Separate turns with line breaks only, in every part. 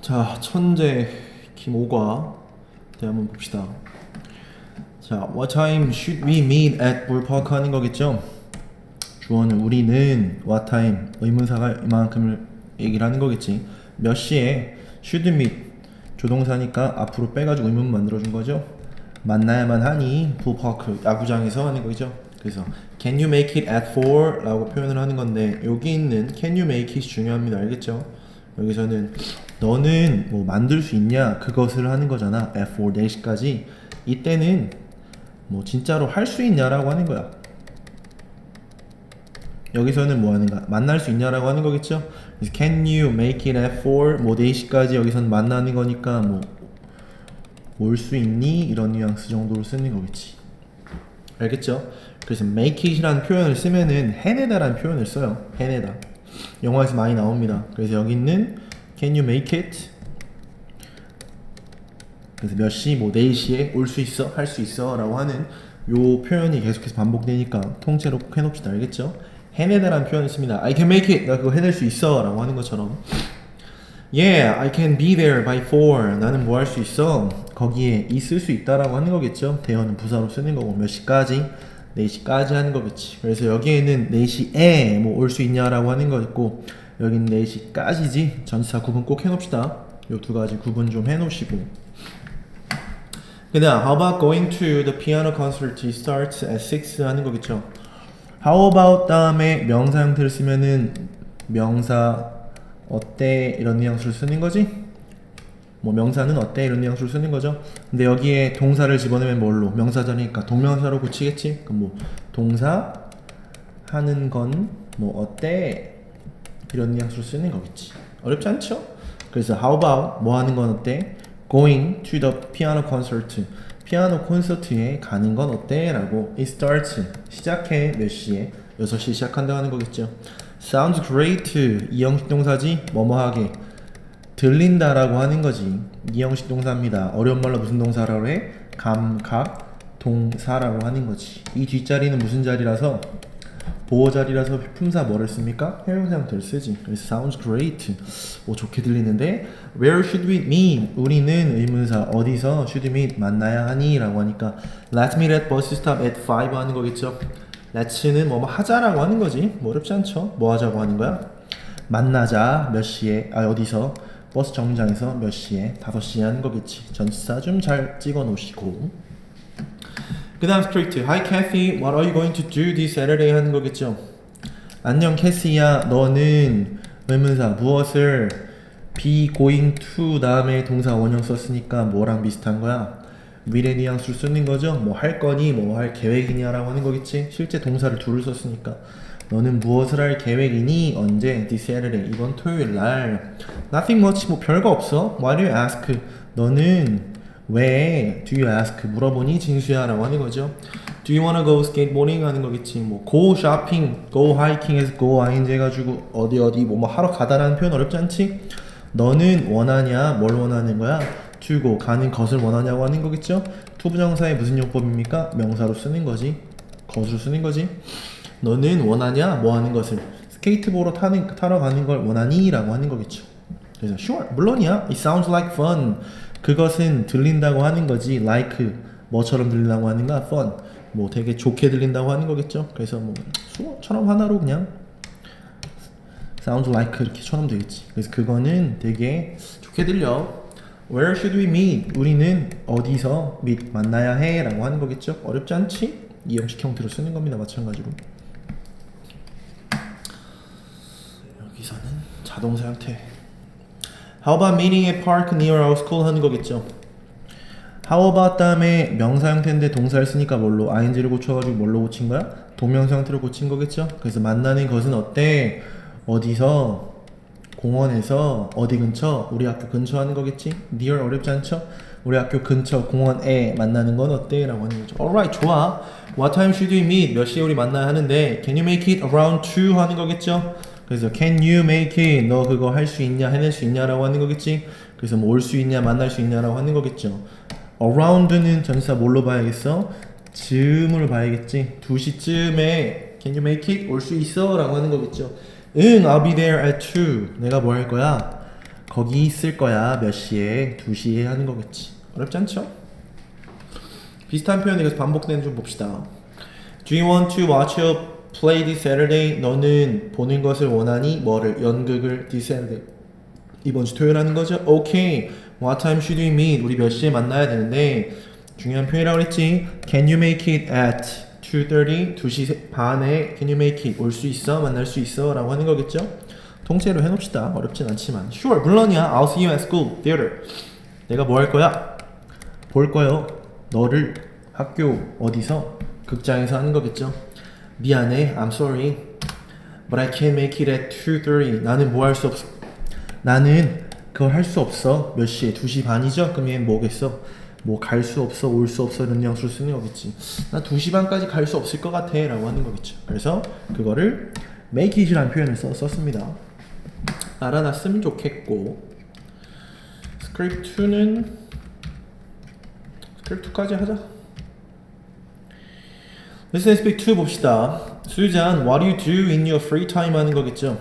자, 천재 김오과 네, 한번 봅시다. 자, what time should we meet at ballpark 하는 거겠죠? 주어는 우리는 what time 의문사가 이만큼을 얘기를 하는 거겠지. 몇 시에 should meet 조동사니까 앞으로 빼가지고 의문 만들어준 거죠. 만나야만 하니 ballpark 야구장에서 하는 거죠. 그래서 can you make it at 4 라고 표현을 하는 건데 여기 있는 can you make it 중요합니다. 알겠죠? 여기서는 너는 뭐 만들 수 있냐 그것을 하는 거잖아. At 4 4시까지. 이때는 뭐 진짜로 할 수 있냐라고 하는 거야. 여기서는 뭐 하는가 만날 수 있냐라고 하는 거겠죠? can you make it at 4 뭐 4시까지 여기서는 만나는 거니까 뭐 올 수 있니? 이런 뉘앙스 정도로 쓰는 거겠지. 알겠죠? 그래서 make it이라는 표현을 쓰면은 해내다라는 표현을 써요. 해내다. 영화에서 많이 나옵니다. 그래서 여기 있는 can you make it? 그래서 몇 시, 뭐 4시에 올 수 있어, 할 수 있어 라고 하는 요 표현이 계속해서 반복되니까 통째로 꼭 해놓읍시다. 알겠죠? 해내다라는 표현을 씁니다. I can make it. 나 그거 해낼 수 있어 라고 하는 것처럼 Yeah, I can be there by 4. 나는 뭐 할 수 있어? 거기에 있을 수 있다라고 하는 거겠죠. 대어는 부사로 쓰는 거고 몇 시까지? 4시까지 하는 거겠지. 그래서 여기에는 4시에 뭐 올 수 있냐라고 하는 거 있고 여기는 4시까지지. 전치사 구분 꼭 해놓읍시다. 요 두 가지 구분 좀 해놓으시고 그 다음 How about going to the piano concert? Starts at 6 하는 거겠죠. How about 다음에 명사 형태를 쓰면은 명사 어때 이런 뉘앙스를 쓰는 거지? 뭐 명사는 어때 이런 뉘앙스를 쓰는 거죠. 근데 여기에 동사를 집어넣으면 뭘로? 명사잖으니까 동명사로 고치겠지? 그럼 뭐 동사 하는 건 뭐 어때 이런 뉘앙스로 쓰는 거겠지. 어렵지 않죠? 그래서 how about 뭐 하는 건 어때? Going to the piano concert. 피아노 콘서트에 가는 건 어때? 라고 It starts 시작해 몇 시에? 6시 시작한다고 하는 거겠죠. Sounds great. 이형식 동사지 뭐뭐하게 들린다라고 하는 거지. 이형식 동사입니다. 어려운 말로 무슨 동사라고 해? 감각 동사라고 하는 거지. 이 뒷자리는 무슨 자리라서 보호 자리라서 품사 뭐를 씁니까? 형용사 형태를 쓰지. 그래서 sounds great. 오 좋게 들리는데 where should we meet? 우리는 의문사 어디서 should meet 만나야 하니?라고 하니까 let's meet at bus stop at 5 하는 거겠죠. let's는 뭐 뭐 하자라고 하는 거지. 뭐 어렵지 않죠? 뭐 하자고 하는 거야? 만나자 몇 시에 아 어디서 버스 정류장에서 몇 시에 5시에 하는 거겠지. 전치사 좀 잘 찍어 놓으시고. 그 다음 스크립트. Hi Kathy, what are you going to do this Saturday? 하는 거겠죠 안녕 캐시야. 너는 의문사. 무엇을 be going to 다음에 동사 원형 썼으니까 뭐랑 비슷한 거야? 미래 뉘앙스를 쓰는 거죠? 뭐 할 거니? 뭐 할 계획이냐라고 하는 거겠지 실제 동사를 둘을 썼으니까 너는 무엇을 할 계획이니 언제 this Saturday 이번 토요일 날 nothing much 뭐 별거 없어 why do you ask 너는 왜 do you ask 물어보니 진수야 라고 하는 거죠. Do you wanna go skateboarding 하는 거겠지. 뭐 go shopping, go hiking에서 go ing 해가지고 어디 어디 뭐, 뭐 하러 가다라는 표현 어렵지 않지? 너는 원하냐? 뭘 원하는 거야? to 가는 것을 원하냐고 하는 거겠죠. 투부정사의 무슨 용법입니까? 명사로 쓰는 거지. 것으로 쓰는 거지. 너는 원하냐? 뭐 하는 것을 스케이트보드 타는 타러 가는 걸 원하니?라고 하는 거겠죠. 그래서 sure 물론이야. It sounds like fun. 그것은 들린다고 하는 거지. like 뭐처럼 들린다고 하는가? fun. 뭐 되게 좋게 들린다고 하는 거겠죠. 그래서 뭐 수어처럼 하나로 그냥 sounds like 이렇게처럼 되겠지. 그래서 그거는 되게 좋게 들려. Where should we meet? 우리는 어디서 meet 만나야 해 라고 하는 거겠죠. 어렵지 않지? 이 형식 형태로 쓰는 겁니다. 마찬가지로. 여기서는 자동사 형태. How about meeting a park near our school 하는 거겠죠. How about 다음에 명사 형태인데 동사를 쓰니까 뭘로 ing를 고쳐가지고 뭘로 고친 거야? 동명사 형태로 고친 거겠죠. 그래서 만나는 것은 어때? 어디서? 공원에서 어디 근처? 우리 학교 근처 하는 거겠지? near 어렵지 않죠? 우리 학교 근처 공원에 만나는 건 어때? 라고 하는 거죠. Alright, 좋아. What time should we meet? 몇 시에 우리 만나야 하는데 Can you make it around 2 하는 거겠죠? 그래서 can you make it? 너 그거 할 수 있냐? 해낼 수 있냐라고 하는 거겠지? 그래서 뭐 올 수 있냐? 만날 수 있냐라고 하는 거겠죠. around는 전사 뭘로 봐야겠어? 즈음으로 봐야겠지. 2시쯤에 can you make it? 올 수 있어? 라고 하는 거겠죠. 응, I'll be there at 2. 내가 뭐 할 거야? 거기 있을 거야. 몇 시에? 2시에 하는 거겠지. 어렵지 않죠? 비슷한 표현이 계속 반복되는 좀 봅시다. Do you want to watch a play this Saturday? 너는 보는 것을 원하니? 뭐를? 연극을 this Saturday. 이번 주 토요일 하는 거죠? Okay. What time should we meet? 우리 몇 시에 만나야 되는데 중요한 표현이라고 그랬지. Can you make it at 2:30? 2시 반에 Can you make it? 올 수 있어? 만날 수 있어? 라고 하는 거겠죠? 통째로 해놓읍시다. 어렵진 않지만. Sure, 물론이야. I'll see you at school, theater. 내가 뭐 할 거야? 볼 거요. 너를 학교 어디서? 극장에서 하는 거겠죠. 미안해. I'm sorry. But I can't make it at 2:30. 나는 뭐 할 수 없어. 나는 그걸 할 수 없어. 몇 시에? 2시 반이죠? 그럼 얘는 뭐겠어? 뭐 갈 수 없어, 올 수 없어 이런 뉘앙스로 쓰는 거겠지. 나 2시 반까지 갈 수 없을 것 같아 라고 하는 거겠죠. 그래서 그거를 make it이라는 표현을 써, 썼습니다. 알아놨으면 좋겠고 스크립트 2는 스크립트 2까지 하자. Listen speak 2 봅시다. 수잔, what do you do in your free time 하는 거겠죠.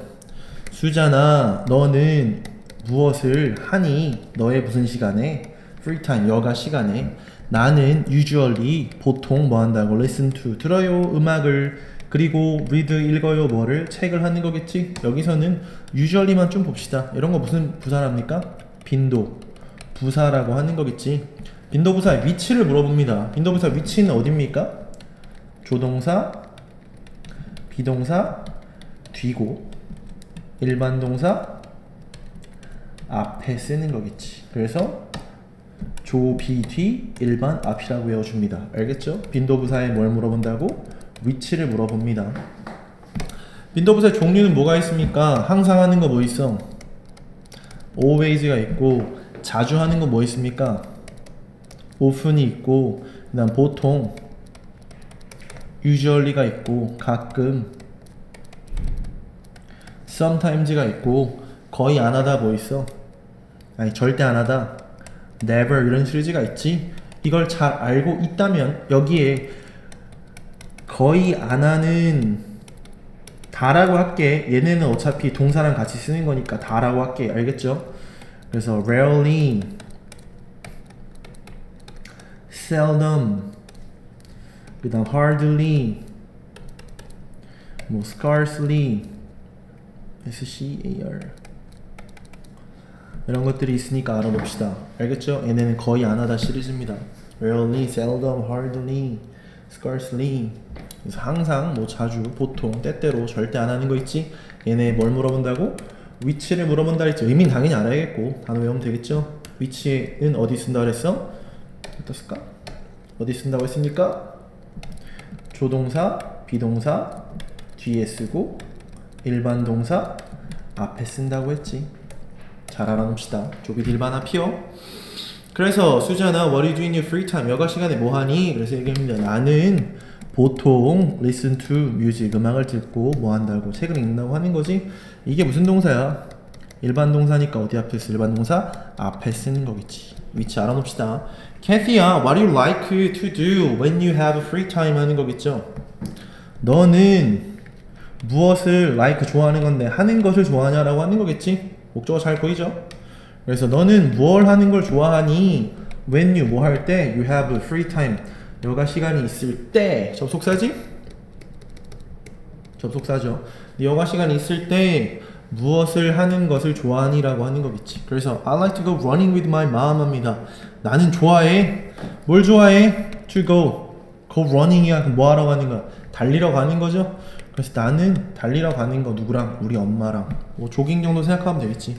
수잔아, 너는 무엇을 하니? 너의 무슨 시간에? free time, 여가 시간에. 나는 usually, 보통 뭐 한다고? listen to, 들어요, 음악을. 그리고 read, 읽어요, 뭐를? 책을 하는 거겠지? 여기서는 usually만 좀 봅시다. 이런 거 무슨 부사랍니까? 빈도, 부사라고 하는 거겠지. 빈도 부사의 위치를 물어봅니다. 빈도 부사 위치는 어딥니까? 조동사, 비동사, 뒤고 일반 동사 앞에 쓰는 거겠지. 그래서 조, 비, 뒤, 일반, 앞이라고 외워줍니다. 알겠죠? 빈도부사에 뭘 물어본다고? 위치를 물어봅니다. 빈도부사의 종류는 뭐가 있습니까? 항상 하는 거 뭐 있어? always가 있고 자주 하는 거 뭐 있습니까? often이 있고 그다음 보통 usually가 있고 가끔 sometimes가 있고 거의 안 하다 뭐 있어? 아니 절대 안 하다 never 이런 시리즈가 있지 이걸 잘 알고 있다면 여기에 거의 안 하는 다라고 할게 얘네는 어차피 동사랑 같이 쓰는 거니까 다라고 할게 알겠죠? 그래서 rarely seldom 그 다음 hardly 뭐 scarcely SCAR 이런 것들이 있으니까 알아봅시다 알겠죠? 얘네는 거의 안 하다 시리즈입니다 rarely, seldom, hardly, scarcely 그래서 항상, 뭐 자주, 보통, 때때로, 절대 안 하는 거 있지? 얘네 뭘 물어본다고? 위치를 물어본다 했죠 의미는 당연히 알아야겠고 단어 외우면 되겠죠? 위치는 어디 쓴다 그랬어? 쓸까? 어디 쓴다고 했습니까? 조동사, 비동사 뒤에 쓰고 일반 동사 앞에 쓴다고 했지. 잘 알아놓읍시다. 조비 일반화 피어. 그래서 수잔아, what do you do in your free time? 여가 시간에 뭐 하니? 그래서 얘기합니다. 나는 보통 listen to music 음악을 듣고 뭐 한다고 책을 읽는다고 하는 거지. 이게 무슨 동사야? 일반 동사니까 어디 앞에 쓰? 일반 동사 앞에 쓰는 거겠지. 위치 알아놓읍시다. Kathy야, what do you like to do when you have free time 하는 거겠죠. 너는 무엇을 like 좋아하는 건데 하는 것을 좋아하냐라고 하는 거겠지. 목적어 잘 보이죠? 그래서 너는 무엇 하는 걸 좋아하니? When you 뭐 할 때 you have free time 여가 시간이 있을 때 접속사지? 접속사죠. 여가 시간이 있을 때 무엇을 하는 것을 좋아하니라고 하는 거겠지. 그래서 I like to go running with my mom 합니다. 나는 좋아해. 뭘 좋아해? To go. go running이야. 뭐 하러 가는 거야? 달리러 가는 거죠. 그래서 나는 달리러 가는 거 누구랑? 우리 엄마랑. 뭐 조깅 정도 생각하면 되겠지.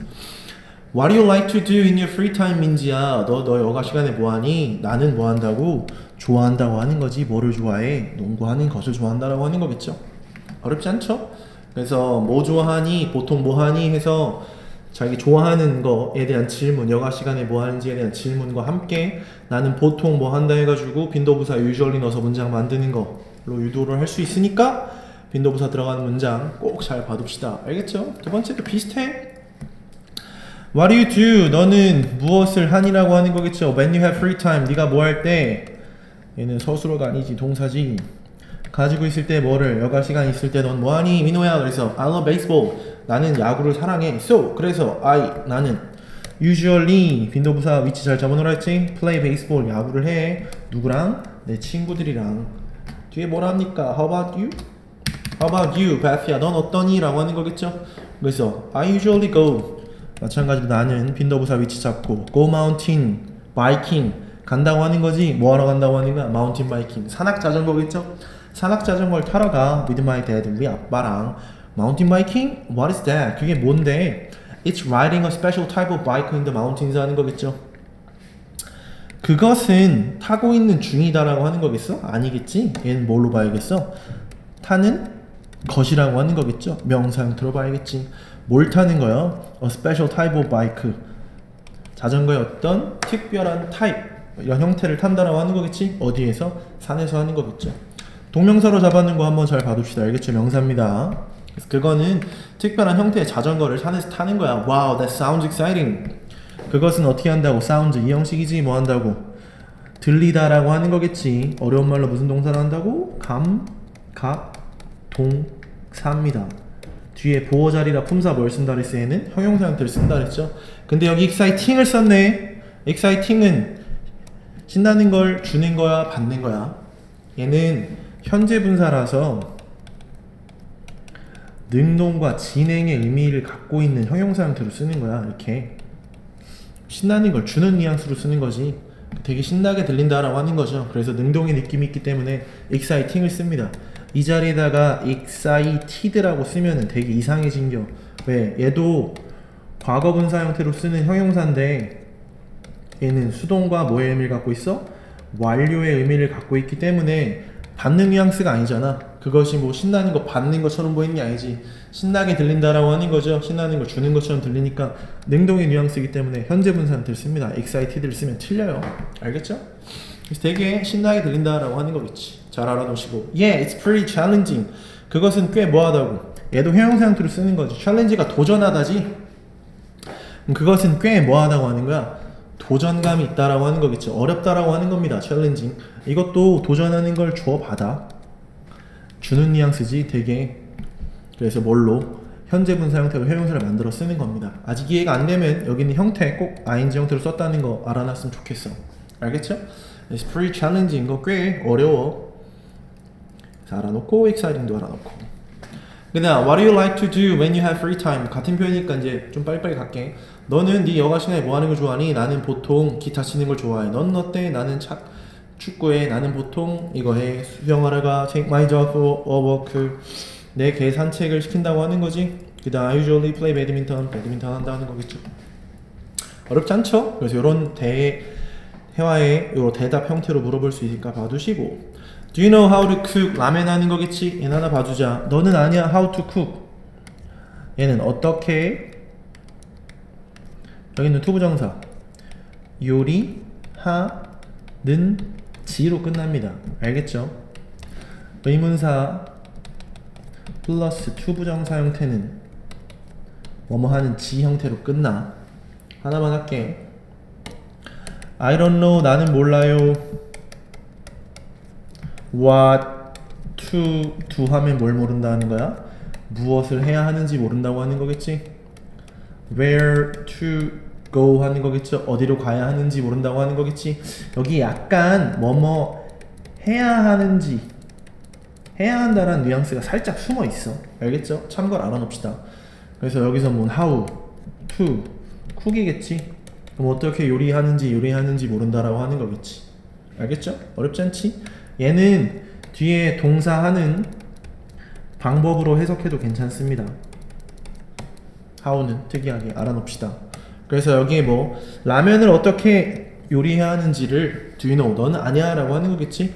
What do you like to do in your free time 민지야? 너, 너 여가 시간에 뭐 하니? 나는 뭐 한다고? 좋아한다고 하는 거지. 뭐를 좋아해? 농구하는 것을 좋아한다라고 하는 거겠죠. 어렵지 않죠? 그래서 뭐 좋아하니? 보통 뭐 하니? 해서 자기 좋아하는 거에 대한 질문, 여가 시간에 뭐 하는지에 대한 질문과 함께 나는 보통 뭐 한다 해가지고 빈도부사 usually 넣어서 문장 만드는 거로 유도를 할 수 있으니까 빈도부사 들어가는 문장 꼭 잘 봐둡시다. 알겠죠? 두 번째도 비슷해. What do you do? 너는 무엇을 하니라고 하는 거겠죠? When you have free time, 네가 뭐 할 때? 얘는 서술어가 아니지 동사지. 가지고 있을 때 뭐를 여가 시간 있을 때 넌 뭐하니 민호야 그래서 I love baseball 나는 야구를 사랑해. So 그래서 I 나는 usually 빈도부사 위치 잘 잡아놓으라 했지. Play baseball 야구를 해. 누구랑? 내 친구들이랑. 뒤에 뭐라 합니까? How about you? How about you 베프야 넌 어떠니? 라고 하는 거겠죠? 그래서 I usually go. 마찬가지로 나는 빈도부사 위치 잡고 go mountain biking 간다고 하는 거지. 뭐 하러 간다고 하는 거야? Mountain 산악 자전거겠죠? 산악 자전거를 타러 가. With my dad 우리 아빠랑 mountain biking what is that 그게 뭔데 it's riding a special type of bike in the mountains 하는 거겠죠 그것은 타고 있는 중이다라고 하는 거겠어? 아니겠지? 얘는 뭘로 봐야겠어? 타는 것이라고 하는 거겠죠? 명사형 들어봐야겠지. 뭘 타는 거야? A special type of bike. 자전거의 어떤 특별한 타입, 이런 형태를 탄다라고 하는 거겠지? 어디에서? 산에서 하는 거겠죠. 동명사로 잡아놓은 거 한번 잘 봐둡시다. 알겠죠? 명사입니다. 그래서 그거는 특별한 형태의 자전거를 산에서 타는 거야. Wow, that sounds exciting. 그것은 어떻게 한다고? 사운드 이 형식이지 뭐 한다고? 들리다라고 하는 거겠지. 어려운 말로 무슨 동사를 한다고? 감, 각, 동, 사입니다. 뒤에 보호 자리라 품사 뭘 쓴다 그랬어 얘는 형용사 형태를 쓴다 그랬죠. 근데 여기 exciting을 썼네. exciting은 신나는 걸 주는 거야, 받는 거야. 얘는 현재 분사라서 능동과 진행의 의미를 갖고 있는 형용사 형태로 쓰는 거야. 이렇게 신나는 걸 주는 뉘앙스로 쓰는 거지. 되게 신나게 들린다라고 하는 거죠. 그래서 능동의 느낌이 있기 때문에 exciting을 씁니다. 이 자리에다가 excited라고 쓰면은 되게 이상해진겨. 왜? 얘도 과거 분사 형태로 쓰는 형용사인데 얘는 수동과 뭐의 의미를 갖고 있어? 완료의 의미를 갖고 있기 때문에 받는 뉘앙스가 아니잖아. 그것이 뭐 신나는 거 받는 것처럼 보이는 게 아니지. 신나게 들린다라고 하는 거죠. 신나는 거 주는 것처럼 들리니까 능동의 뉘앙스이기 때문에 현재 분사한테를 씁니다. excited를 쓰면 틀려요. 알겠죠? 그래서 되게 신나게 들린다라고 하는 거겠지. 잘 알아두시고. Yeah, it's pretty challenging. 그것은 꽤 뭐하다고. 얘도 형용사 형태로 쓰는 거지. challenge가 도전하다지. 그것은 꽤 뭐하다고 하는 거야. 도전감이 있다라고 하는 거겠죠. 어렵다라고 하는 겁니다. challenging. 이것도 도전하는 걸줘 받아. 주는 뉘앙스지 되게 그래서 뭘로 현재 분사 형태로 형용사를 만들어 쓰는 겁니다. 아직 이해가 안 되면 여기는 형태 꼭 ing 형태로 썼다는 거 알아놨으면 좋겠어. 알겠죠? It's pretty challenging. 거 꽤 어려워. 알아놓고 exciting도 알아놓고. 그다음 What do you like to do when you have free time? 같은 표현이니까 이제 좀 빨리빨리 갈게. 너는 네 여가 시간에 뭐 하는 걸 좋아하니? 나는 보통 기타 치는 걸 좋아해. 넌 어때? 나는 착 축구해. 나는 보통 이거 해. 수영하러 가. Take my dog for a walk. 내개 산책을 시킨다고 하는 거지. 그다음 I usually play badminton. 배드민턴 한다는 거겠죠. 어렵지 않죠? 그래서 이런 대 회화의 요 대답 형태로 물어볼 수 있으니까 봐두시고. Do you know how to cook? 라면 하는 거겠지? 얘는 하나 봐두자. 너는 아니야. How to cook? 얘는 어떻게? 여기는 투부정사. 요리하는 지로 끝납니다. 알겠죠? 의문사 플러스 투부정사 형태는 뭐뭐 하는 지 형태로 끝나. 하나만 할게. I don't know. 나는 몰라요. What to do 하면 뭘 모른다는 거야? 무엇을 해야 하는지 모른다고 하는 거겠지? Where to go 하는 거겠죠? 어디로 가야 하는지 모른다고 하는 거겠지? 여기 약간 뭐뭐 해야 하는지 해야 한다라는 뉘앙스가 살짝 숨어 있어. 알겠죠? 참고를 알아놓읍시다. 그래서 여기서 뭐 how, to, cook이겠지? 그럼 어떻게 요리하는지 요리하는지 모른다라고 하는 거겠지. 알겠죠? 어렵지 않지? 얘는 뒤에 동사 하는 방법으로 해석해도 괜찮습니다. how는 특이하게 알아놓읍시다. 그래서 여기에 뭐 라면을 어떻게 요리해야 하는지를 do you know? 너는 아냐? 라고 하는 거겠지?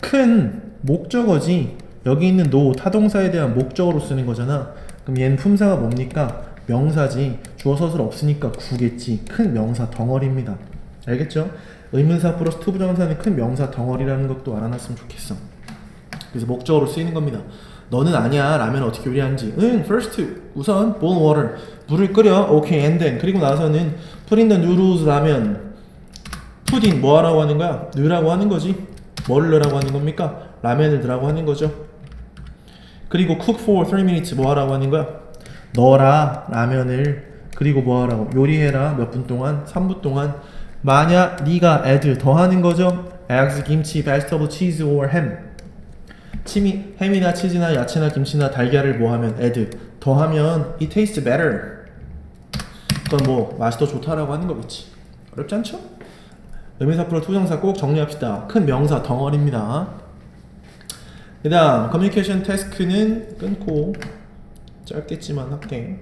큰 목적어지 여기 있는 no 타동사에 대한 목적어로 쓰는 거잖아. 그럼 얘는 품사가 뭡니까? 명사지. 주어 서술 없으니까 구겠지. 큰 명사 덩어리입니다. 알겠죠? 의문사 플러스 투부정사는 큰 명사 덩어리라는 것도 알아놨으면 좋겠어. 그래서 목적어로 쓰이는 겁니다. 너는 아니야 라면 어떻게 요리하는지. 응, first 우선 boil water 물을 끓여. 오케이, and then 그리고 나서는 put in the noodles 라면. put in 뭐 하라고 하는 거야? 넣으라고 하는 거지. 뭘 넣으라고 하는 겁니까? 라면을 넣으라고 하는 거죠. 그리고 cook for 3 minutes 뭐 하라고 하는 거야? 넣어라 라면을 그리고 뭐 하라고 요리해라 몇 분 동안 3분 동안 만약 네가 add 더하는 거죠 eggs, 김치, vegetable, cheese or ham 침이 햄이나 치즈나 야채나 김치나 달걀을 뭐 하면 add 더하면 it tastes better. 그건 뭐 맛이 더 좋다라고 하는 거겠지. 어렵지 않죠? 의미사 플러 투정사 꼭 정리합시다. 큰 명사 덩어리입니다. 그 다음 커뮤니케이션 태스크는 끊고 짧겠지만 할게